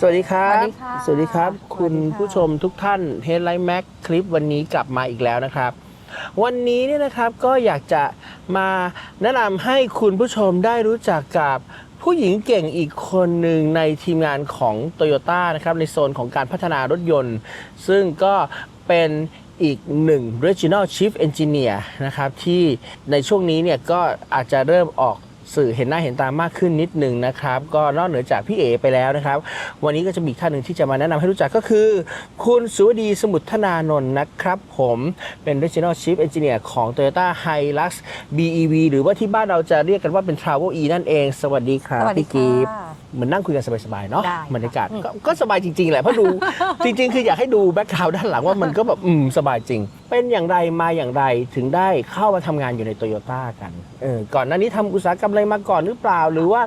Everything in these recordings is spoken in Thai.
สวัสดีครับ สวัสดีค่ะสวัสดีครับสวัสดีค่ะคุณผู้ชมทุกท่าน Headline Mac คลิปวันนี้กลับมาอีกแล้วนะครับ วันนี้เนี่ยนะครับก็อยากจะมาแนะนำให้คุณผู้ชมได้รู้จักกับผู้หญิงเก่งอีกคนหนึ่งในทีมงานของ Toyota นะครับในโซนของการพัฒนารถยนต์ ซึ่งก็เป็นอีกหนึ่ง Regional Chief Engineer นะครับที่ในช่วงนี้เนี่ยก็อาจจะเริ่มออก สื่อเห็นหน้าเห็นตามากขึ้นนิดหนึ่งนะครับ ก็นอกเหนือจากพี่เอไปแล้วนะครับ วันนี้ก็จะมีอีกท่านหนึ่งที่จะมาแนะนำให้รู้จักก็คือ คุณสุวดีสมุทรธนานนท์นะครับผมเป็น Regional Chief Engineer ของ Toyota Hilux BEV หรือว่าที่บ้านเราจะเรียกกันว่าเป็น Travel E นั่นเอง สวัสดีครับสวัสดีพี่กีฟค่ะเหมือนนั่งคุยกันสบายๆเนาะได้ค่ะบรรยากาศอืมก็ก็สบายจริงๆแหละเพราะดู จริง ๆ คืออยากให้ดูแบ็คกราวด์ด้านหลังว่ามันก็แบบอืมสบายจริง เป็นอย่างไรมาอย่างไรถึงได้เข้ามาทำงานอยู่ในโตโยต้ากันเออก่อนหน้านี้ทำอุตสาหกรรมอะไรมาก่อนหรือเปล่า หรือว่า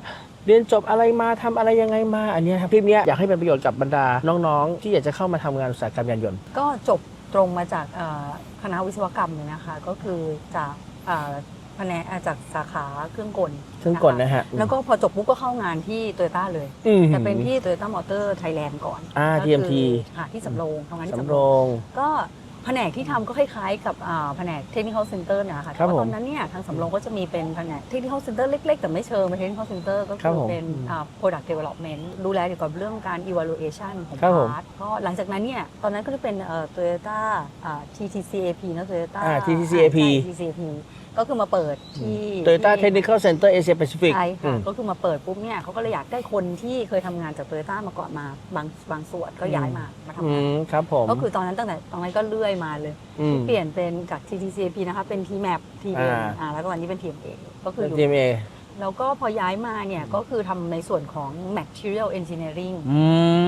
เรียนจบอะไรมาทำอะไรยังไงมาอันเนี้ยครับคลิปเนี้ยอยากให้เป็นประโยชน์กับบรรดาน้องๆ ที่อยากจะเข้ามาทำงานอุตสาหกรรมยานยนต์ ก็จบตรงมาจากเอ่อคณะวิศวกรรมเลยนะคะ ก็คือจากเอ่อ แผนกอ่าจากสาขาเครื่องกลเครื่องกลนะฮะแล้วก็พอจบปุ๊บก็เข้างานที่โตโยต้าเลย อืม แต่เป็นที่โตโยต้ามอเตอร์ไทยแลนด์ก่อนอ่าก็คือ TMT ค่ะที่สำโรงทำงานที่สำสำโรโรง ง ก็แผนกที่ทำก็คล้ายๆกับอ่าแผนก technical center เนยนะคะครับแต่ว่าผมตอนนั้นเนี่ยทางสำโรงก็จะมีเป็นแผนก technical center เล็ก ๆ แต่ไม่เชิงเป็น technical center ก็ครัคืบอผมเป็นอ่า product development ดูแลเกี่ยวกับเรื่องการ evaluation ของครับผม พาร์ทก็หลังจากนั้นเนี่ยตอนนั้นก็จะเป็นเอ่อ Toyota อ่า TTCAP นะ Toyota อ่า TTCAP ใช่ TTCAP ก็คือมาเปิดที่ Toyota ที่ Technical Center Asia Pacific ใช่อืค่ะม ก็คือมาเปิดปุ๊บเนี่ยเขาก็เลยอยากได้คนที่เคยทำงานจากโตโยต้ามาก่อนมาบางบางส่วนก็ย้ายมามาทำอืงานมครับผมก็คือตอนนั้นตั้งแต่ตอนนั้นก็เลื่อยมาเลยอืมเปลี่ยนเป็นจาก TTCAP นะคะเป็น TMAP TM อ่า อ่าแล้วก็วันนี้เป็น TMA ก็คืออยู่ GMA แล้วก็พอย้ายมาเนี่ยก็คือทำในส่วนของ material engineering อื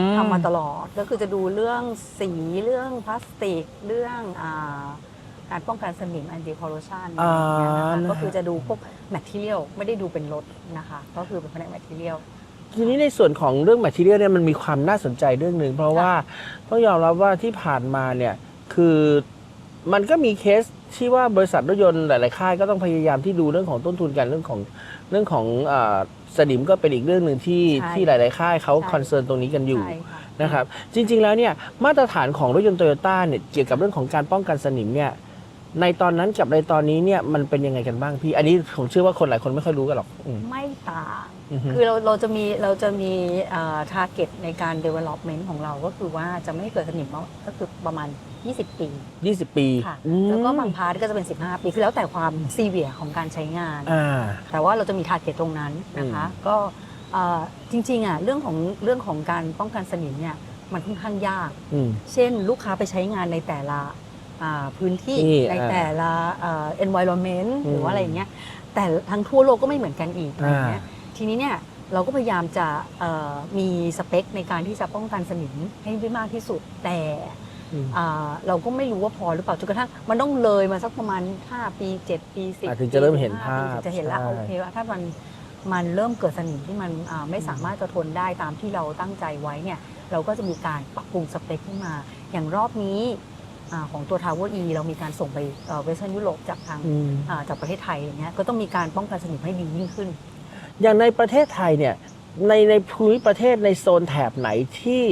ม ทำมาตลอดก็คือจะดูเรื่องสีเรื่องพลาสติกเรื่องอา การป้องกันสนิม anti corrosion อะไรอย่างเงี้ยนะคะอ่านะก็คือจะดูพวก material ไม่ได้ดูเป็นรถนะคะ ก็คือเป็นแผนก material ทีนี้ในส่วนของเรื่อง material เนี่ยมันมีความน่าสนใจเรื่องหนึ่ง เพราะว่าต้องยอมรับว่าที่ผ่านมาเนี่ยคือมันก็มีเคสที่ว่าบริษัทรถยนต์หลายๆค่ายก็ต้องพยายามที่ดูเรื่องของต้นทุนกันเรื่องของเรื่องของอาสนิมก็เป็นอีกเรื่องหนึ่งที่ใช่ที่หลาย ๆ ค่ายเขาใช่ คอนเซิร์นตรงนี้กันอยู่ใช่ค่ะนะครับจริง ๆ แล้วเนี่ยมาตรฐานของรถยนต์โตโยต้าเนี่ยเกี่ยวกับเรื่องของการป้องกันสนิมเนี่ย ในตอนนั้นกับในตอนนี้เนี่ยมันเป็นยังไงกันบ้างพี่ อันนี้ผมเชื่อว่าคนหลายคนไม่ค่อยรู้กันหรอกอืม ไม่ต่าง อือฮึ คือเราเราจะมีเราจะมีทาร์เก็ตในการ development ของเราก็คือว่าจะไม่ให้เกิดสนิมเนาะก็คือประมาณ 20 ปี20ปีค่ะ อืมแล้วก็บางพาร์ทก็จะเป็น 15 ปี คือแล้วแต่ความซีเวียของการใช้งาน อ่า แต่ว่าเราจะมีทาร์เก็ตตรงนั้นนะคะ ก็เอ่อจริงๆอะเรื่องของเรื่องของการป้องกันสนิมเนี่ยมันค่อนข้างยาก อืม เช่น ลูกค้าไปใช้งานในแต่ละ อ่าพื้นที่ที่ในอ่าแต่ละเอ่อ environment อืมหรือว่าอะไรอย่างเงี้ยแต่ทั้งทั่วโลกก็ไม่เหมือนกันอีกอะไรเงี้ยทีนี้เนี่ยเราก็พยายามจะเอ่อมีสเปคในการที่จะป้องกันสนิมให้ได้มากที่สุดแต่อืม อ่าเราก็ไม่รู้ว่าพอหรือเปล่าจนกระทั่งมันต้องเลยมาสักประมาณ 5 ปี 7 ปี10อะถึงจะเริ่มเห็น15ภาพปีถึงจะเห็นแล้วใช่ โอเคว่าถ้ามันมันเริ่มเกิดสนิมที่มันอ่าไม่สามารถจะทนได้ตามที่เราตั้งใจไว้เนี่ย เราก็จะมีการปรับปรุงสเปคขึ้นมา อย่างรอบนี้อา ของตัว Tower E เรามีการส่งไปเวสเทิร์นยุโรปจากทางอืมอ่าจากประเทศไทยอย่างเงี้ยก็ต้องมีการป้องกันสนิมให้ดียิ่งขึ้น อย่างในประเทศไทยเนี่ยในในภูมิประเทศในโซนแถบไหนที่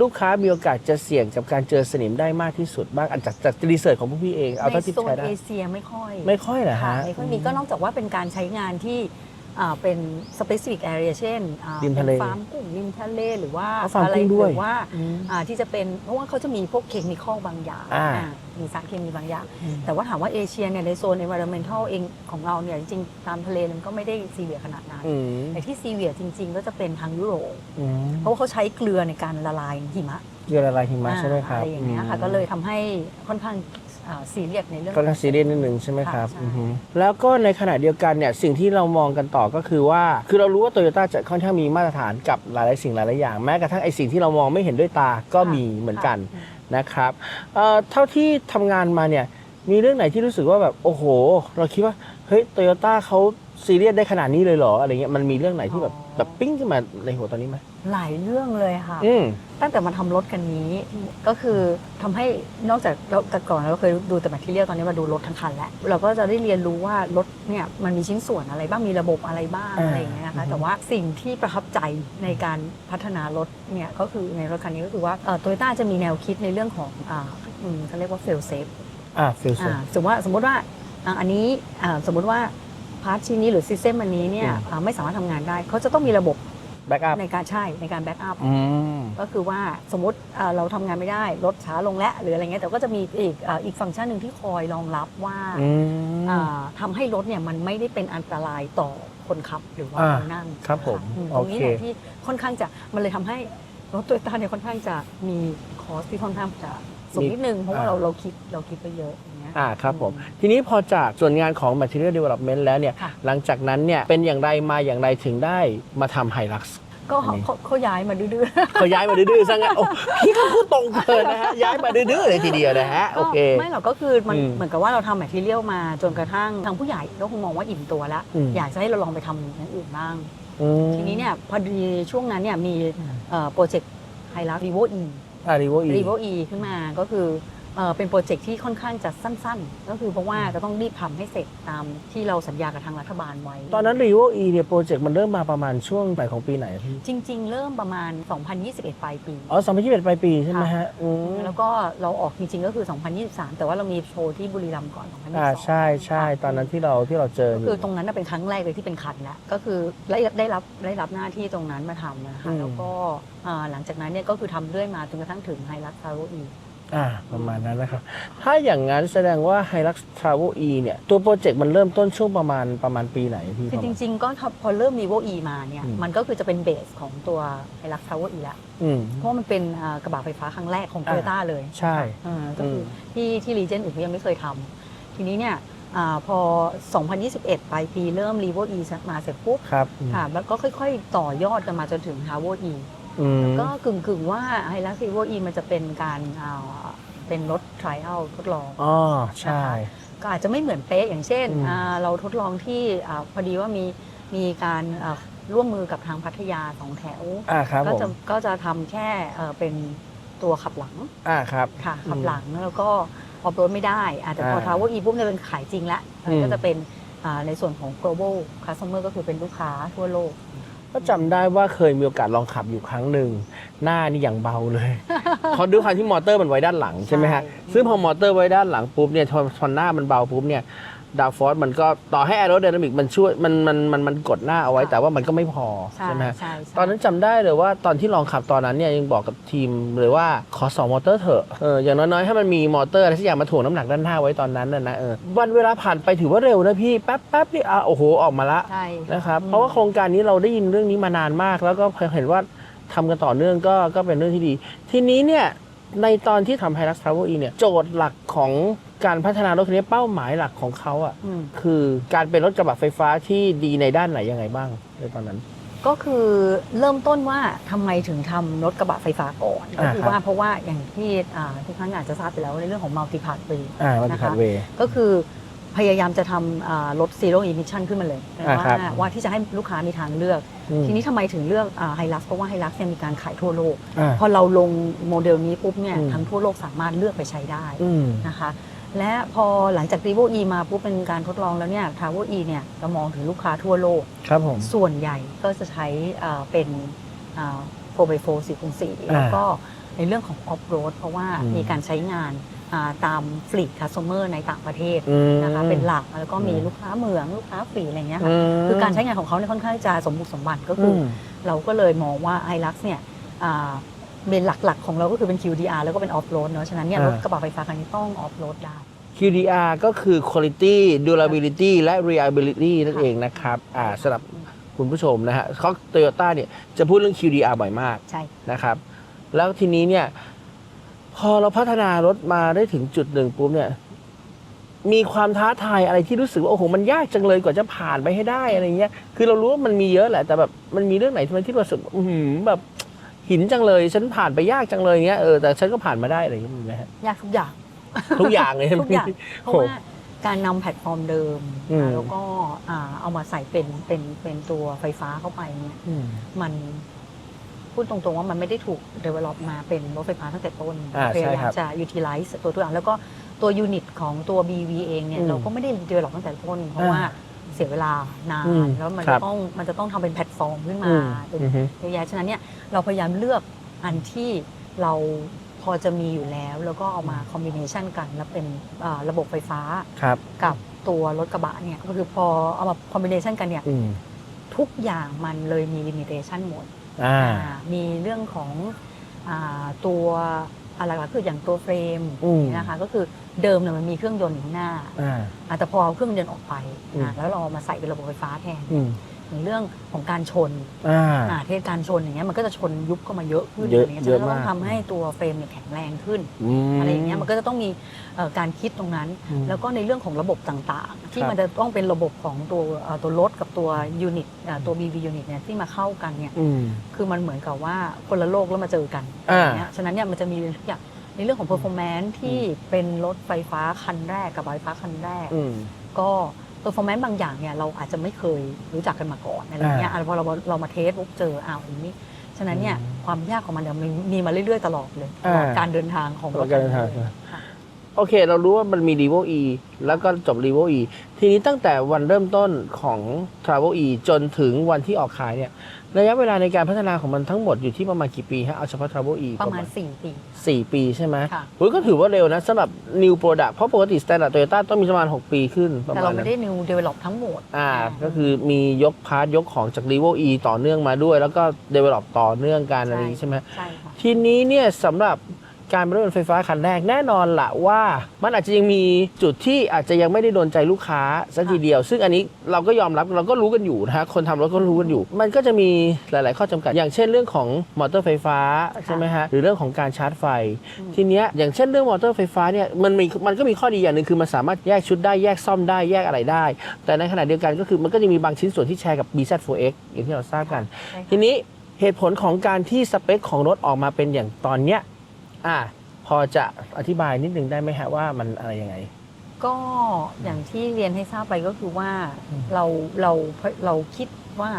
ลูกค้ามีโอกาสจะเสี่ยงกับการเจอสนิมได้มากที่สุดบ้างอันจากจากรีเสิร์ชของพวกพี่เองเอาในเท่าที่โซนใช้ได้เอเชียไม่ค่อย ไม่ค่อยเหรอค่ะฮะไม่ค่อยมีก็นอกจากว่าเป็นการใช้งานที่อ่า เป็น specific area เช่นอ่าริมทะเลป็นฟาร์มกุ้งริมทะเลหรือว่าอ๋อฟาร์มอะไรกุ้งด้วยหรือว่าอืมอ่าที่จะเป็นเพราะว่าเขาจะมีพวกเคมีคอลบางอย่างอ่าอ่ามีสารเคมีบางอย่างอืมแต่ว่าถามว่าเอเชียเนี่ยในโซน environmental เองของเราเนี่ยจริงๆตามทะเลมันก็ไม่ได้ซีเวียขนาดนั้นอืมแต่ที่ซีเวียจริง ๆ ก็จะเป็นทางยุโรปอืมเพราะว่าเขาใช้เกลือในการละลายหิมะเกี่ยวอะไรหิมะใช่ไหมครับอะไรอย่างเงี้ยค่ะก็เลยทำให้ค่อนข้าง ซีเรียสในเรื่อง ก็ต้องซีเรียสนิดนึงใช่ไหมครับค่ะใช่ อือฮึแล้วก็ในขณะเดียวกันเนี่ยสิ่งที่เรามองกันต่อก็คือว่า คือเรารู้ว่าโตโยต้าจะค่อนข้างมีมาตรฐานกับหลายๆสิ่งหลายๆอย่างแม้กระทั่งไอ้สิ่งที่เรามองไม่เห็นด้วยตาก็มีเหมือนกันค่ะนะครับเอ่อเท่าที่ทำงานมาเนี่ยมีเรื่องไหนที่รู้สึกว่าแบบโอ้โห เราคิดว่าเฮ้ยโตโยต้าเขา ซีเรียสได้ขนาดนี้เลยเหรออะไรเงี้ยมันมีเรื่องไหนที่แบบอ๋อแบบปิ้งขึ้นมาในหัวตอนนี้ไหมหลายเรื่องเลยค่ะ อืม ตั้งแต่มาทำรถคันนี้ก็คือทำให้นอกจากเราแต่ก่อนเราเคยดูแต่แมทเทียลตอนนี้มาดูรถทั้งคันแล้วเราก็จะได้เรียนรู้ว่ารถเนี่ยมันมีชิ้นส่วนอะไรบ้างมีระบบอะไรบ้างอ่าอะไรอย่างเงี้ยนะคะอือฮึ แต่ว่าสิ่งที่ประทับใจในการพัฒนารถเนี่ยก็คือในรถคันนี้ก็คือว่าโตโยต้าจะมีแนวคิดในเรื่องของอ่าอืมเขาเรียกว่า fail safe อ่าฟิลโซอ่าสมมติว่าสมมติว่าอ่าอันนี้อ่าสมมติว่า พาร์ทชิ้นนี้หรือซิสเต็มอันนี้เนี่ยอืมอ่าไม่สามารถทำงานได้ เขาจะต้องมีระบบแบ็กอัพในการใช่ในการแบ็กอัพ อืม ก็คือว่าสมมติอ่าเราทำงานไม่ได้รถช้าลงแล้วหรืออะไรเงี้ยแต่ก็จะมีอีกอ่าอีกฟังก์ชันหนึ่งที่คอยรองรับว่าอืม อ่าทำให้รถเนี่ยมันไม่ได้เป็นอันตรายต่อคนขับหรือว่าอ่าคนนั่งครับผมอืมตโอรงนี้เคเนี่ยที่ค่อนข้างจะมันเลยทำให้รถโตโยต้าเนี่ยค่อนข้างจะมีคอสที่ค่อนข้างจะสูงนิดนึงเพราะว่าเราเราคิดเราคิดไปเยอะ อย่างเงี้ยอ่าครับผมทีนี้พอจากส่วนงานของ Material Development แล้วเนี่ยค่ะ หลังจากนั้นเนี่ยเป็นอย่างไรมาอย่างไรถึงได้มาทำไฮลักซ์ก็อันนี้เขาเขาย้ายมาดื้อๆเขาย้ายมาดื้อๆซะงั้นโอ้พี่ก็พูดตรงเกินนะฮะย้ายมาดื้อๆเลยทีเดียวนะฮะโอเค ก็ไม่หรอกก็คือมันอืมเหมือนกับว่าเราทำแมทเทียลมาจนกระทั่งทางผู้ใหญ่ก็คงมองว่าอิ่มตัวแล้ว อืม อยากจะให้เราลองไปทำอย่างอื่นบ้าง อืมทีนี้เนี่ยพอดีช่วงนั้นเนี่ยมีโปรเจกต์ไฮรักรีโวอีอาริโวอีรีโวอีขึ้นมาก็คือ เอ่อเป็นโปรเจกต์ที่ค่อนข้างจะสั้นๆ ก็คือเพราะว่าจะต้องรีบทำให้เสร็จตามที่เราสัญญากับทางรัฐบาลไว้ ตอนนั้นรีโวอีเนี่ยโปรเจกต์มันเริ่มมาประมาณช่วงไหนของปีไหนพี่จริง ๆ เริ่มประมาณ 2021 ปลายปี อ๋อ2021ปลายปีใช่ไหมฮะอืมแล้วก็เราออกจริง ๆ ก็คือ 2023 แต่ว่าเรามีโชว์ที่บุรีรัมย์ก่อน2022อ่าใช่ใช่ตอนนั้นที่เราที่เราเจอก็อคือยู่ตรงนั้นน่ะเป็นครั้งแรกเลยที่เป็นคันแล้วก็คือได้ได้รับได้รับหน้าที่ตรงนั้นมาทำนะคะอืม แล้วก็อ่าหลังจากนั้นเนี่ยก็คือทำเรื่อยมาจนกระทั่งถึงไฮรักซาโรอี อ่าประมาณนั้นนะครับ ถ้าอย่างนั้นแสดงว่า Hilux Travel E เนี่ย ตัวโปรเจกต์มันเริ่มต้นช่วงประมาณประมาณปีไหนพี่คือจริง ๆ ก็พอเริ่มมีโวอีมาเนี่ยอืมมันก็คือจะเป็นเบสของตัวไฮรักซาโรอีแล้วอืมเพราะมันเป็นอ่ากระบะไฟฟ้าครั้งแรกของโตอ่าโยต้าเลย ใช่อ่าก็คืออมที่ที่รีเจนอื่นเขายังไม่เคยทำทีนี้เนี่ยอาพอ 2021 ปลายปีเริ่มรีโวอีมาเสร็จปุ๊บครับอืมค่ะแล้วก็ค่อย ๆ ต่อยอดกันมาจนถึงฮาวเวอร์ อีอืมก็กึ่งกึ่งๆว่าไฮลักซีโวอีมันจะเป็นการอ่าเป็นรถ trial ทดลองอ๋อใช่ ก็อาจจะไม่เหมือนเป๊ะอย่างเช่นอืมอ่าเราทดลองที่อาพอดีว่ามีมีการอ่าร่วมมือกับทางพัทยาสองแถวอ่าครับก็ผมจะก็จะทำแค่เอ่อเป็นตัวขับหลังอ่าครับค่ะอืมขับหลังแล้วก็ออฟโรดไม่ได้ อาจจะพออ่าทาวเวอร์อีปุ๊บจะเป็นขายจริงแล้วอืมก็จะเป็นอ่าในส่วนของ global customer ก็คือเป็นลูกค้าทั่วโลก ก็จำได้ว่าเคยมีโอกาสลองขับอยู่ครั้งหนึ่ง หน้านี่อย่างเบาเลย เพราะด้วยความที่มอเตอร์มันไว้ด้านหลังใช่ไหมฮะ ใช่ ซึ่งพอมอเตอร์ไว้ด้านหลังปุ๊บเนี่ยพอพอหน้ามันเบาปุ๊บเนี่ย ดาวฟอร์สมันก็ต่อให้แอโร d y นามิกมันช่วยมันมันมันมันกดหน้าเอาไว้แต่ว่ามันก็ไม่พอใช่ใช่ไหมฮะใช่ใช่ตอนนั้นจำได้เลยว่าตอนที่ลองขับตอนนั้นเนี่ยยังบอกกับทีมเลยว่าขอสองมอเตอร์เถอะเอออย่างน้อยๆให้มันมีมอเตอร์อะไรสักอย่างมาถ่วงน้ำหนักด้านหน้าไว้ตอนนั้นน่ะนะเออวันเวลาผ่านไปถือว่าเร็วนะพี่แป๊บแป๊บนี่อะโอ้โหออกมาละใช่นะครับอืมเพราะว่าโครงการนี้เราได้ยินเรื่องนี้มานานมาก แล้วก็เห็นว่าทำกันต่อเนื่องก็ก็เป็นเรื่องที่ดี ทีนี้เนี่ย ในตอนที่ทำไฮรักซ์ทราเวลอีเนี่ยโจทย์หลักของการพัฒนารถคันนี้เป้าหมายหลักของเขาอะอืม คือการเป็นรถกระบะไฟฟ้าที่ดีในด้านไหนยังไงบ้างในตอนนั้น ก็คือเริ่มต้นว่าทำไมถึงทำรถกระบะไฟฟ้าก่อนก็คือครับว่าเพราะว่าอย่างที่อ่าทุกท่านอาจจะทราบไปแล้วในเรื่องของมัลติพาร์ w เ y อ่ามันนะคะขัดเวย์ ก็คือ พยายามจะทำอ่ารถ zero emission ขึ้นมาเลยอ่าว่าครับว่าที่จะให้ลูกค้ามีทางเลือกอืมทีนี้ทำไมถึงเลือกไฮลักเพราะว่าไฮลักเนี่ยมีการขายทั่วโลกอ่าพอเราลงโมเดลนี้ปุ๊บเนี่ยอืมทั้งทั่วโลกสามารถเลือกไปใช้ได้อืมนะคะและพอหลังจาก r e v o e มาปุ๊บเป็นการทดลองแล้วเนี่ย t r a v o e เนี่ยเรามองถึงลูกค้าทั่วโลกครับผมส่วนใหญ่ก็จะใช้อ่าเป็นอ่า 4x4 4คูณ4แล้วก็ในเรื่องของ off road เพราะว่าอืมมีการใช้งานอ่า ตามฟลี t คัส t o เมอร์ในต่างประเทศอืมนะคะเป็นหลักแล้วก็มีอืมลูกค้าเมืองลูกค้าฟรีอะไรเงี้ยค่ะมคือการใช้งานของเขาเนี่ยค่อนข้างจะสมบุกสมบันก็คืออมเราก็เลยมองว่า i l u x เนี่ยอ่าเป็นหลักๆ ของเราก็คือเป็น QDR แล้วก็เป็น off road เนอะฉะนั้นเนี่ยอ่ารถกระบะไฟฟ้าคันนี้ต้อง off road ได้ QDR ก็คือ quality durability และ reliability นั่นเองนะครับอ่าสำหรับคุณผู้ชมนะฮะเขาโตโยต้าเนี่ยจะพูดเรื่อง QDR บ่อยมากใช่นะครับแล้วทีนี้เนี่ย พอเราพัฒนารถมาได้ถึงจุดหนึ่งปุ๊บเนี่ย มีความท้าทายอะไรที่รู้สึกว่าโอ้โหมันยากจังเลยกว่าจะผ่านไปให้ได้อะไรเงี้ย คือเรารู้ว่ามันมีเยอะแหละแต่แบบมันมีเรื่องไหนที่มันที่รู้สึกอื้อหือแบบหินจังเลย ฉันผ่านไปยากจังเลยเงี้ยเออแต่ฉันก็ผ่านมาได้อะไรอย่างเงี้ยมีไหมฮะยากทุกอย่าง ทุกอย่างเลยใช่ไหมทุกอย่างเพราะโอ้ว่าการนำแพลตฟอร์มเดิมอืม แล้วก็อ่าเอามาใส่เป็นเป็นเป็นตัวไฟฟ้าเข้าไปเนี่ย อืม มัน พูดตรงๆว่ามันไม่ได้ถูก develop มาเป็นรถไฟฟ้าตั้งแต่ต้นอ่าพยายาใช่ครัมบจะ utilize ตัวตัวอย่างแล้วก็ตัวยูนิตของตัว BV เองเนี่ยอืมเราก็ไม่ได้ develop ตั้งแต่ต้น เพราะอ่าว่าเสียเวลานาน อืมแล้วมันครัจะบ ต้องมันจะต้องทำเป็นแพลตฟอร์มขึ้นอืมามเป็น อือฮึ เยอะแยะฉะนั้นเนี่ยเราพยายามเลือกอันที่เราพอจะมีอยู่แล้ว แล้วก็เอามาคอมบิเนชันกันแล้วเป็นอ่าระบบไฟฟ้าครับ กับตัวรถกระบะเนี่ยก็คือพอเอามาคอมบิเนชันกันเนี่ยอืม ทุกอย่างมันเลยมีลิมิเ t ชันหมด อ่า อ่ามีเรื่องของอาตัวอะไรก็คืออย่างตัวเฟรมอืม นะคะก็คือเดิมเนี่ยมันมีเครื่องยนต์อยู่ข้างหน้าอ่า อะแต่พอเอาเครื่องยนต์ออกไปอืมอะแล้วเราเอามาใส่เป็นระบบไฟฟ้าแทน อืม อย่างเรื่องของการชนอ่าอะเทศการชนอย่างเงี้ยมันก็จะชนยุบเข้ามาเยอะขึ้นเยอะไรเงี้ยเยอะฉะนั้นเราต้องมากทำให้ตัวเฟรมเนี่ยแข็งแรงขึ้น ม อะไรอย่างเงี้ยมันก็จะต้องมีเอ่อการคิดตรงนั้น อืมแล้วก็ในเรื่องของระบบต่างๆ ที่ครับมันจะต้องเป็นระบบของตัวเอ่อตัวรถกับตัวยูนิตเอ่อตัว BV ยูนิตเนี่ยที่มาเข้ากันเนี่ยอืม คือมันเหมือนกับว่าคนละโลกแล้วมาเจอกันอ่า ย่างเงี้ยฉะนั้นเนี่ยมันจะมีทุกอย่างในเรื่องของ performance ที่เป็นรถไฟฟ้าคันแรกกับรถไฟฟ้าคันแรก อืม ก็ performance บางอย่างเนี่ยเราอาจจะไม่เคยรู้จักกันมาก่อนอะไรเงี้ยอ่าอะพอเราเรามาเทสปุ๊บเจออ้าวอย่างนี้ฉะนั้นเนี่ยอืมความยากของมันเนี่ยมันมีมาเรื่อยๆตลอดเลยตอ่าลอดการเดินทางของตลอดการเดินทางค่ะโอเค เรารู้ว่ามันมี r e v o E แล้วก็จบ r e v o E ทีนี้ตั้งแต่วันเริ่มต้นของ Travel E จนถึงวันที่ออกขายเนี่ย ระยะเวลาในการพัฒนาของมันทั้งหมดอยู่ที่ประมาณกี่ปีฮะเอาเฉพาะ Travel E ประมาณ 4 ปีสี่ปีใช่ไหมค่ะอุ๊ยก็ถือว่าเร็วนะสำหรับ New Product เพราะปกติ Standard Toyota ต้องมีประมาณ 6 ปีขึ้นประแต่มาเราณนั้ไม่นได้ new develop ทั้งหมด อ่าก็คือมียกพาร์ทยกของจาก r e v o E ต่อเนื่องมาด้วย แล้วก็ develop ต่อเนื่องกันอะไรอย่างนี้ใช่ไหม ใช่ค่ะ ทีนี้เนี่ยสำหรับ การเป็นรถยนต์ไฟฟ้าคันแรกแน่นอนละว่า มันอาจจะยังมีจุดที่อาจจะยังไม่ได้โดนใจลูกค้าสักทีเดียว ซึ่งอันนี้เราก็ยอมรับเราก็รู้กันอยู่นะฮะคนทำรถก็รู้กันอยู่ มันก็จะมีหลาย ๆ ข้อจำกัด อย่างเช่นเรื่องของมอเตอร์ไฟฟ้าใช่ไหมฮะหรือเรื่องของการชาร์จไฟอืมทีเนี้ยอย่างเช่นเรื่องมอเตอร์ไฟฟ้าเนี่ยมันมีมันก็มีข้อดีอย่างหนึ่งคือมันสามารถแยกชุดได้แยกซ่อมได้แยกอะไรได้ แต่ในขณะเดียวกันก็คือมันก็จะมีบางชิ้นส่วนที่แชร์กับ BZ4X อย่างที่เราทราบกันใช่ค่ะทีนี้เหตุผลของการที่สเปคของรถออกมาเป็นอย่างตอนเนี้ย อ่าพอจะอธิบายนิดนึงได้ไหมฮะว่ามันอะไรยังไง ก็อย่างที่เรียนให้ทราบไปก็คือว่าอืม เราเราเราคิดว่า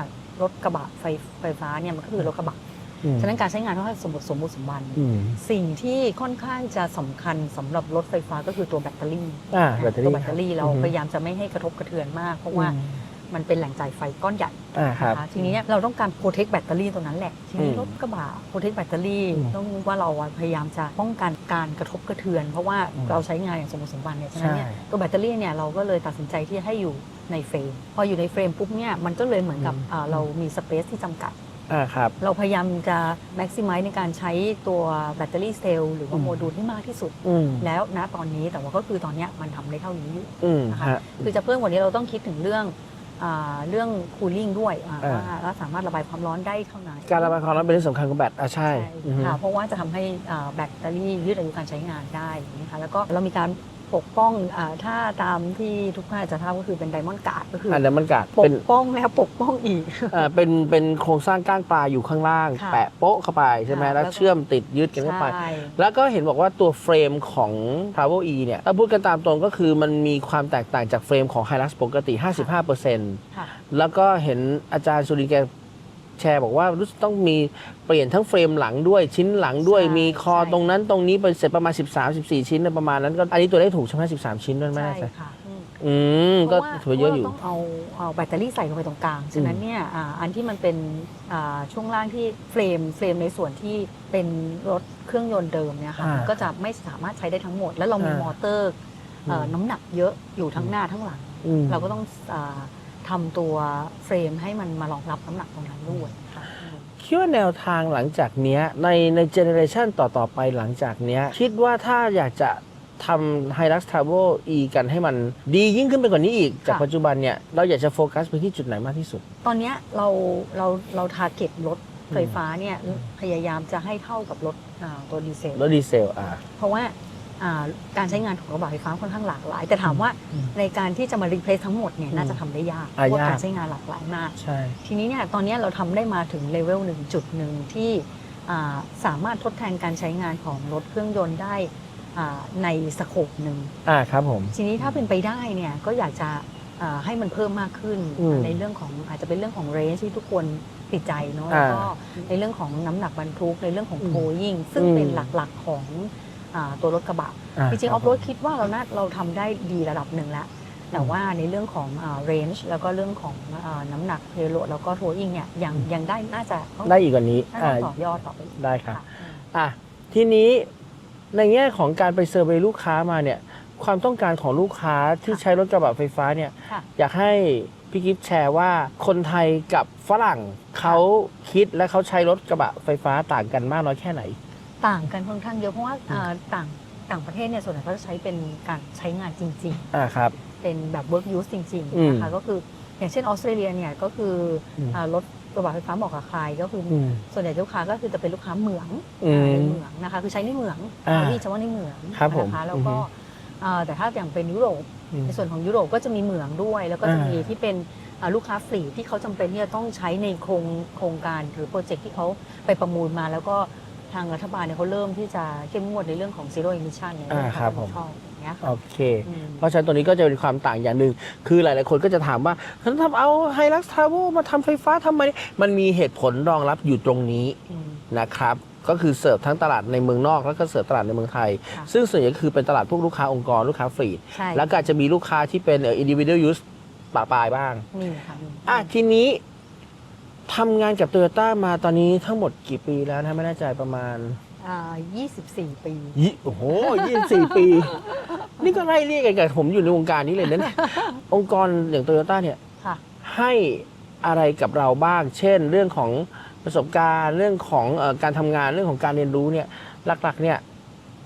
รถกระบะไฟไฟฟ้าเนี่ยมันก็คือรถกระบะ อืมฉะนั้นการใช้งานต้องสมบูรณ์สมบูรณ์สมบัน อืมสิ่งที่ค่อนข้างจะสำคัญสำหรับรถไฟฟ้าก็คือตัวแบตเตอรี่อ่าแบตเตอรี่ตัวแบตเตอรี่เราอือฮึพยายามจะไม่ให้กระทบกระเทือนมาก เพราะว่าอืม มันเป็นแหล่งจ่ายไฟก้อนใหญ่อ่าครับ นะคะทีนี้เนี่ยเราต้องการโปรเทคแบตเตอรี่ตัวนั้นแหละ ทีนี้อืมรถกระบะโปรเทคแบตเตอรี่อืมต้องว่าเราอะพยายามจะป้องกันการกระทบกระเทือน เพราะว่าอืมเราใช้งานอย่างสมบูรณ์สมบันเนี่ยฉะนั้นเนี่ยใช่ตัวแบตเตอรี่เนี่ยเราก็เลยตัดสินใจที่ให้อยู่ในเฟรม พออยู่ในเฟรมปุ๊บเนี่ยมันก็เลยเหมือนกับอืม อ่าเรามีสเปซที่จำกัด อ่าครับ เราพยายามจะ maximize ในการใช้ตัวแบตเตอรี่เซลล์หรือว่าอืม โมดูลให้มากที่สุด อืมแล้วณตอนนี้แต่ว่าก็คือตอนเนี้ยมันทำได้เท่านี้อยู่ อืมนะคะ ฮะ คือจะเพิ่มกว่านี้เราต้องคิดถึงเรื่องอ่า เรื่อง cooling ด้วยอ่าอ่าว่าเราสามารถระบายความร้อนได้เท่าไหร่การระบายความร้อนเป็นเรื่องสำคัญของแบตอ่าใช่ใช่อือฮึค่ะเพราะว่าจะทำให้อ่าแบตเตอรี่ยืดอายุการใช้งานได้อย่างนี้ค่ะแล้วก็เรามีการ ปกป้องอาถ้าตามที่ทุกท่านอาจจะทราบก็คือเป็นไดมอนด์การ์ดก็คือออันนั้นมันกัดปเป็นกป้องแล้วปกป้องอีกอ่าเป็นเป็นโครงสร้างก้างปลาอยู่ข้างล่าง ค่ะแปะโป๊ะเข้าไปใช่ไหมค่ะแล้วแล้วก็ เชื่อมติดยึดกันเข้าไป ใช่ แล้วก็เห็นบอกว่าตัวเฟรมของ Travel E เนี่ยถ้าพูดกันตามตรงก็คือมันมีความแตกต่างจากเฟรมของ Hilux ปกติ55%ค่ะแล้วก็เห็นอาจารย์สุรินทร์แก แชร์บอกว่ารู้สึกต้องมีเปลี่ยนทั้งเฟรมหลังด้วยชิ้นหลังด้วยใช่มีคอใช่ ตรงนั้นตรงนี้เป็นเสร็จประมาณ 13 14 ชิ้นประมาณนั้นก็อันนี้ตัวเลขถูกใช่ไหม13 ชิ้นด้วยไหมใช่แน่ใจค่ะอืมอืมก็เพราะว่าถือว่าเยอะอยู่ พราว่าราต้องเอาเอาแบตเตอรี่ใส่ลงไปตรงกลาง ฉะนั้นเนี่ยอ่าอันที่มันเป็นอ่าช่วงล่างที่เฟรมเฟรมในส่วนที่เป็นรถเครื่องยนต์เดิมเนี่ยค่ะอ่ามัมันก็จะไม่สามารถใช้ได้ทั้งหมด แล้วเรามีอ่ามมอเตอร์เอ่ออม น้ำหนักเยอะอยู่ทั้งหน้าทั้งหลัง อืม เราก็ต้องอา ทำตัวเฟรมให้มันมารองรับน้ำหนักตรงนั้นด้วยค่ะอืมคิดว่าแนวทางหลังจากเนี้ยในในเจเนอเรชันต่อๆไปหลังจากเนี้ยคิดว่าถ้าอยากจะทำ Hilux Travel E กันให้มันดียิ่งขึ้นไปกว่านี้อีก จากค่ะปัจจุบันเนี่ย เราอยากจะโฟกัสไปที่จุดไหนมากที่สุด ตอนเนี้ยเราเราเราทาร์เก็ตรถไฟฟ้าเนี่ยพยายามจะให้เท่ากับรถอ่าตัวดีเซลรถดีเซลอ่าเพราะว่าอ่า การใช้งานของระบบไฟฟ้าค่อนข้างหลากหลาย แต่ถามว่าอืมในการที่จะมารีเพลซทั้งหมดเนี่ยอืมน่าจะทำได้ยากเพอะราะว่ายากการใช้งานหลากหลายมากใช่ทีนี้เนี่ยตอนเนี้ยเราทำได้มาถึงเลเวลหนึ่งจุดหนึ่งที่อ่าสามารถทดแทนการใช้งานของรถเครื่องยนต์ได้อ่าในสโคปหนึ่งอ่าครับผมทีนี้ถ้าเป็นไปได้เนี่ยก็อยากจะอ่าให้มันเพิ่มมากขึ้นอืมในเรื่องของอาจจะเป็นเรื่องของเรนจ์ที่ทุกคนติดใจเนาะแล้วก็อ่าในเรื่องของน้ำหนักบรรทุกในเรื่องของอืมโทยิ่งซึ่งอืมเป็นหลักๆของอ่า ตัวรถกระบะาจริงๆอคอบฟโรดคิดว่าเราน่าเราทำได้ดีระดับหนึ่งแล้ว แต่ว่าในเรื่องของเรนจ์แล้วก็เรื่องของอ่าน้ำหนักเพโลแล้วก็โทอิงเนี่ยยังยังได้น่าจะต้องได้อีกกว่านี้น่าอ่าจะต่อยอดต่อไปอีกได้ครับค่ะอะทีนี้ในแง่ของการไปเซอร์เวยลูกค้ามาเนี่ยความต้องการของลูกค้าที่ใช้รถกระบะไฟฟ้าเนี่ยค่ะอยากให้พี่กิฟต์แชร์ว่าคนไทยกับฝรั่งเขาคิดและเขาใช้รถกระบะไฟฟ้าต่างกันมากน้อยแค่ไหน ต่างกันค่อนข้างเยอะเพราะว่าอ่าต่างต่างประเทศเนี่ยส่วนใหญ่เขาจะใช้เป็นการใช้งานจริง อ่าครับ ๆ เป็นแบบ work use จริงอืๆมนะคะก็คืออย่างเช่นออสเตรเลียเนี่ยก็คืออมอ่ารถกระบะไฟฟ้าเหมาะกับใครก็คือออืม ส่วนใหญ่ลูกค้าก็คือจะเป็นลูกค้าเหมืองอืมในเหมืองนะคะคือใช้ในเหมืองอ่าที่เฉพาะในเหมืองครับผมนะคะแล้วก็อือฮึอ่าแต่ถ้าอย่างเป็นยุโรป อืม ในส่วนของยุโรปก็จะมีเหมืองด้วย แล้วก็จะอ่ามีมีที่เป็นอ่าลูกค้าฟรีที่เขาจำเป็นที่จะต้องใช้ในโครงโครงการหรือโปรเจกต์ที่เขาไปประมูลมา แล้วก็ ทางรัฐบาลเนี่ยเขาเริ่มที่จะเข้มงวดในเรื่องของ zero emission ในเรื่องอ่าของครับผม ชอบอย่างเงี้ยค่ะ โอเค อืม เพราะฉะนั้นตัวนี้ก็จะเป็นความต่างอย่างหนึ่ง คือหลาย ๆ คนก็จะถามว่าฉันทำเอาไฮลักซ์ทาวมาทำไฟฟ้าทำไม มันมีเหตุผลรองรับอยู่ตรงนี้อืม นะครับ ก็คือเสิร์ฟทั้งตลาดในเมืองนอก แล้วก็เสิร์ฟตลาดในเมืองไทย ค่ะ ซึ่งส่วนใหญ่ก็คือเป็นตลาดพวกลูกค้าองค์กรลูกค้าฟรีใช่แล้วก็อาจจะมีลูกค้าที่เป็นเอ่อ individual use ปะปายบ้าง นี่ค่ะมีอะทีนี้ ทำงานกับโตโยต้ามาตอนนี้ทั้งหมดกี่ปีแล้วนะไม่แน่ใจประมาณอ่า24 ปี ยี่โอ้โหยี่สี่ปี นี่ก็ไล่เรียกกันกับผมอยู่ในวงการนี้เลยนะเนี่ยองค์กรอย่างโตโยต้าเนี่ย ค่ะ ให้อะไรกับเราบ้าง เช่น เรื่องของประสบการณ์ เรื่องของเออการทำงาน เรื่องของการเรียนรู้เนี่ย หลักๆ เนี่ย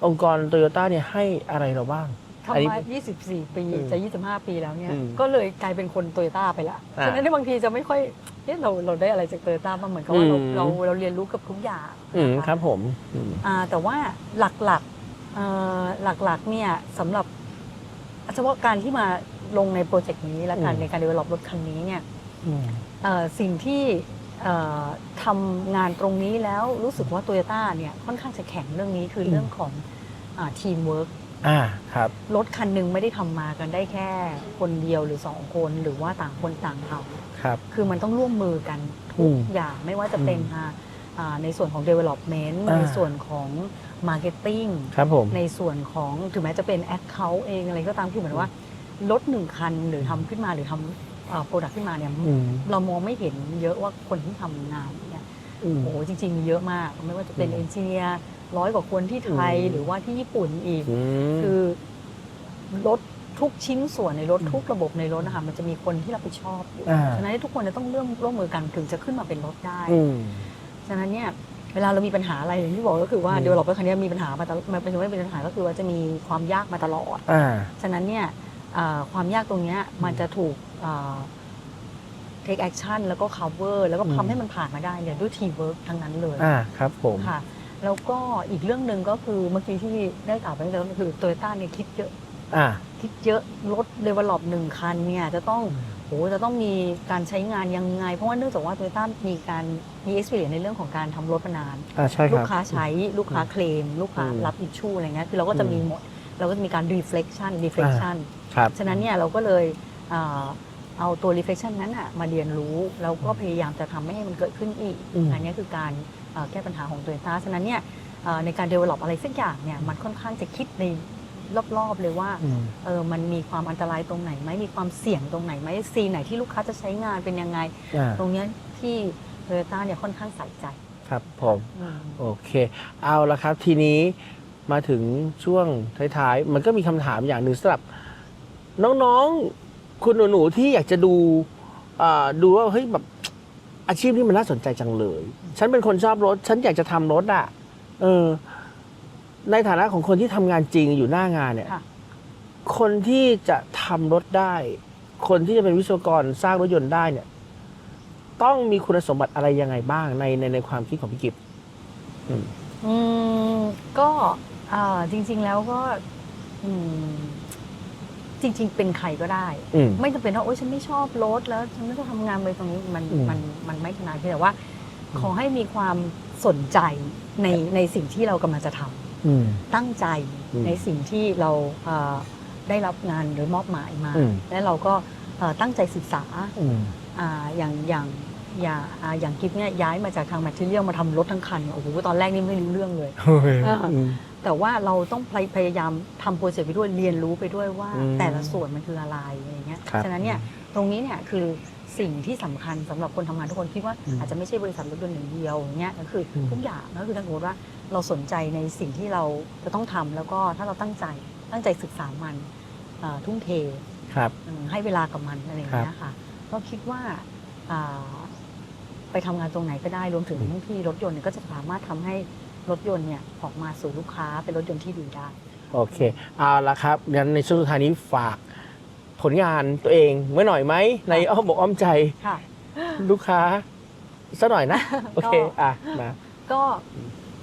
องค์กรโตโยต้าเนี่ยให้อะไรเราบ้างอันนี้ทำมา 24 ปี อืมจะ 25 ปีแล้วเนี่ย อืมก็เลยกลายเป็นคนโตโยต้าไปละ อ่า ฉะนั้นบางทีจะไม่ค่อย เอ๊ะเราเราได้อะไรจากโตโยต้าบ้างเหมือนกับว่าเราอืม เราเราเรียนรู้กับทุกอย่างอืมนะะครับผมอืม อ่าแต่ว่าหลักๆเอ่อหลักๆเนี่ยสำหรับเฉพาะการที่มาลงในโปรเจกต์นี้และการอืม ในการ develop รถคันนี้เนี่ย อืม เอ่อสิ่งที่เอ่อทำงานตรงนี้แล้วรู้สึกว่าโตโยต้าเนี่ยค่อนข้างจะแข็งเรื่องนี้คือเรื่องของทีมเวิร์ก อ่าครับ รถคันหนึ่งไม่ได้ทำมากันได้แค่คนเดียวหรือสองคนหรือว่าต่างคนต่างทครับำคือมันต้องร่วมมือกันอืทุกมอย่างไม่ว่าจะเป็นอืมอ่าอ่าในส่วนของ development อ่า ในส่วนของ marketing ครับผม ในส่วนของถึงแม้จะเป็น Account เองอะไรก็ตามคือเหมือนว่ารถหนึ่งคันหรือทำขึ้นมาหรือทำโปรดักต์ขึ้นมาเนี่ยอืมเรามองไม่เห็นเยอะว่าคนที่ทำงานเนี่ย อืม โอ้โหจริงๆมีเยอะมาก ไม่ว่าจะเป็นอืมเอนจิเนียร์ ร้อยกว่าคนที่ไทยอืมหรือว่าที่ญี่ปุ่นอีกอืมคือรถทุกชิ้นส่วนในรถอืมทุกระบบในรถนะคะมันจะมีคนที่รับผิดชอบอยู่อ่าฉะนั้นทุกคนจะต้องร่วมร่วมมือกันถึงจะขึ้นมาเป็นรถได้อืมฉะนั้นเนี่ยเวลาเรามีปัญหาอะไรอย่างที่บอกก็คือว่าอืมเดเวลลอปเปอร์คันนี้มีปัญหามาตลอดมันเป็นไม่เป็นปัญหาก็คือว่าจะมีความยากมาตลอดอ่าฉะนั้นเนี่ยอ่าความยากตรงเนี้ยมันจะถูกเทคแอคชั่นแล้วก็ cover แล้วก็อืมทำให้มันผ่านมาได้เนี่ยด้วยทีเวิร์กทั้งนั้นเลยอ่าครับผมค่ะ แล้วก็อีกเรื่องหนึ่งก็คือเมื่อกี้ที่ได้กล่าวไปตั้งแต่ต้นคือโตโยต้าเนี่ยคิดเยอะอ่าคิดเยอะรถเดเวลลอปหนึ่งคันเนี่ยจะต้องอืมโหจะต้องมีการใช้งานยังไง เพราะว่าเนื่องจากว่าโตโยต้ามีการมี experience ในเรื่องของการทำรถมานานอ่าใช่คลูรักบค้าใช้ลูกค้าเคลม ลูกค้าอืมรับอิชชูอะไรเงี้ยคือเราก็จะมีหมดเราก็จะมีการ reflection reflection ครับฉะนั้นเนี่ยเราก็เลยอ่าเอาตัว reflection นั้นอะมาเรียนรู้แล้วก็พยายามจะทำไม่ให้มันเกิดขึ้นอีกอืมอันนี้คือการเอ่อ แก้ปัญหาของโตโยต้าฉะนั้นเนี่ยเอ่อในการ develop อะไรสักอย่างเนี่ยมันค่อนข้างจะคิดในรอบๆเลยว่าอืมเออมันมีความอันตรายตรงไหนไหมมีความเสี่ยงตรงไหนไหมซีนไหนที่ลูกค้าจะใช้งานเป็นยังไงอ่าตรงเนี้ยที่โตโยต้าเนี่ยค่อนข้างใส่ใจครับผมอืมโอเค เอาละครับทีนี้มาถึงช่วงท้ายๆ มันก็มีคำถามอย่างหนึ่งสำหรับ น้องๆ คุณหนูๆที่อยากจะดูอ่าดูว่าเฮ้ยแบบ อาชีพนี้มันน่าสนใจจังเลย ฉันเป็นคนชอบรถ ฉันอยากจะทำรถอะ เออ ในฐานะของคนที่ทำงานจริงอยู่หน้างานเนี่ยค่ะคนที่จะทำรถได้ คนที่จะเป็นวิศวกรสร้างรถยนต์ได้เนี่ย ต้องมีคุณสมบัติอะไรยังไงบ้างในในในความคิดของพี่กิฟต์อืมอืมก็อ่าจริง ๆ แล้วก็ อืม จริง ๆ เป็นใครก็ได้ อืม ไม่จำเป็นว่าโอ๊ยฉันไม่ชอบรถแล้วฉันไม่ต้องทำงานเลยตรงนี้มันอืมมันมันไม่ขนาดที่แต่ว่าขอให้มีความสนใจในในสิ่งที่เรากำลังจะทำอืม ตั้งใจอืมในสิ่งที่เราเอ่อได้รับงานหรือมอบหมายมา อืม และเราก็เอ่อตั้งใจศึกษา อืม อ่าอย่างอย่างอย่าอ่าอย่างกิฟเนี่ยย้ายมาจากทางแมทเทียลมาทำรถทั้งคันโอ้โหตอนแรกนี่ไม่รู้เรื่องเลยอ่า อืม แต่ว่าเราต้องพยพยายามทำโปรเจกต์ไปด้วยเรียนรู้ไปด้วยว่า อืมแต่ละส่วนมันคืออะไรอะไรเงี้ยครับฉะนั้นเนี่ยตรงนี้เนี่ยคือสิ่งที่สำคัญสำหรับคนทำงานทุกคนคิดว่าอืมอาจจะไม่ใช่บริษัทรถยนต์อย่างเดียวอย่างเงี้ยก็คืออม ทุกอย่างก็คือถ้าสมมติว่าเราสนใจในสิ่งที่เราจะต้องทำแล้วก็ถ้าเราตั้งใจตั้งใจศึกษามันเอ่อทุ่มเท ครับอืมให้เวลากับมันอะไรอย่างเงี้ยค่ะ ก็คิดว่าอ่า ไปทำงานตรงไหนก็ได้รวมถึงที่รถยนต์เนี่ยก็จะสามารถทำให้ รถยนต์เนี่ยออกมาสู่ลูกค้าเป็นรถยนต์ที่ดีได้ โอเคเอาละครับงั้นในช่วงสุดท้ายนี้ฝากผลงานตัวเองไว้หน่อยไหมในอ้อมอกอ้อมใจค่ะ ลูกค้าสักหน่อยนะ โอเคอะมาก็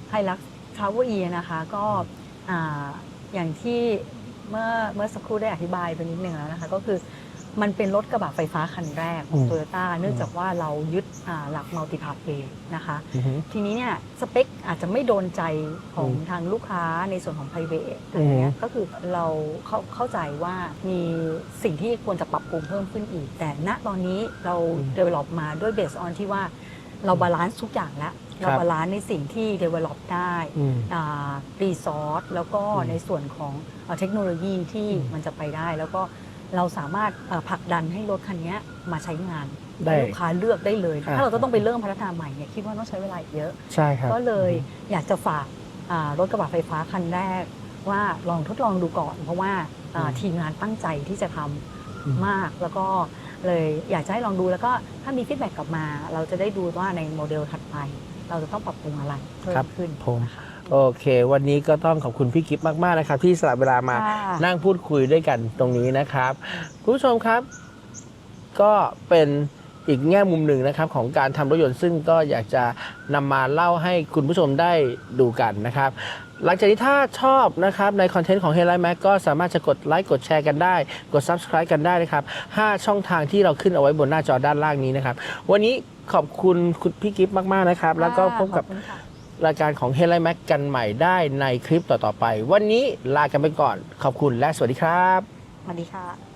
ไฮลักซ์ทาวเวอร์อีนะคะก็อ่าอย่างที่เมื่อเมื่อสักครู่ได้อธิบายไปนิดนึงแล้วนะคะ ก็คือ มันเป็นรถกระบะไฟฟ้าคันแรกของอืมโตโยต้าเนื่องจากว่าเรายึดอ่าหลักมัลติพาร์ทนะคะอือฮึทีนี้เนี่ยสเปคอาจจะไม่โดนใจของอืมทางลูกค้าในส่วนของ p r i v a t อะไรเงี้ยก็คือเราเข้าเข้าใจว่ามีสิ่งที่ควรจะปรับปรุงเพิ่มขึ้นอีก แต่ณตอนนี้เรา develop มาด้วย based on ที่ว่าเราบาลานซ์ทุกอย่างแล้วเราบาลานซ์ในสิ่งที่ develop ได้อืมรีซอสแล้วก็อืมในส่วนของเอ่อเทคโนโลยีที่อืมมันจะไปได้แล้วก็ เราสามารถเอ่อผลักดันให้รถคันนี้มาใช้งานได้ให้ลูกค้าเลือกได้เลยอ่าถ้าเราจะต้องไปเริ่มพัฒนาใหม่เนี่ยคิดว่าต้องใช้เวลาอีกเยอะใช่ครับก็เลยอยากจะฝากอ่ารถกระบะไฟฟ้าคันแรก ว่าลองทดลองดูก่อน เพราะว่าอ่าอืมทีมงานตั้งใจที่จะทำอืมมากแล้วก็เลยอยากจะให้ลองดูแล้วก็ถ้ามีฟีดแบ็กกลับมา เราจะได้ดูว่าในโมเดลถัดไป เราจะต้องปรับปรุงอะไรเพิ่ครัมบขึ้นผมนะคะ โอเค วันนี้ก็ต้องขอบคุณพี่กิฟต์มากๆนะครับ ที่สละเวลามาค่ะนั่งพูดคุยด้วยกันตรงนี้นะครับคุณผู้ชมครับ ก็เป็นอีกแง่มุมหนึ่งนะครับ ของการทำรถยนต์ซึ่งก็อยากจะนำมาเล่าให้คุณผู้ชมได้ดูกันนะครับ หลังจากนี้ถ้าชอบนะครับในคอนเทนต์ของ Headline Mac ก็สามารถจะกดไลค์กดแชร์กันได้ กด Subscribe กันได้นะครับ 5 ช่องทางที่เราขึ้นเอาไว้บนหน้าจอด้านล่างนี้นะครับ วันนี้ขอบคุณคุณพี่กิฟต์มากๆนะครับ แล้วก็พบกับ ขอคุณค่ะ รายการของเฮลไลแม็กกันใหม่ได้ในคลิปต่อๆไป วันนี้ลากันไปก่อนขอบคุณและสวัสดีครับ สวัสดีค่ะ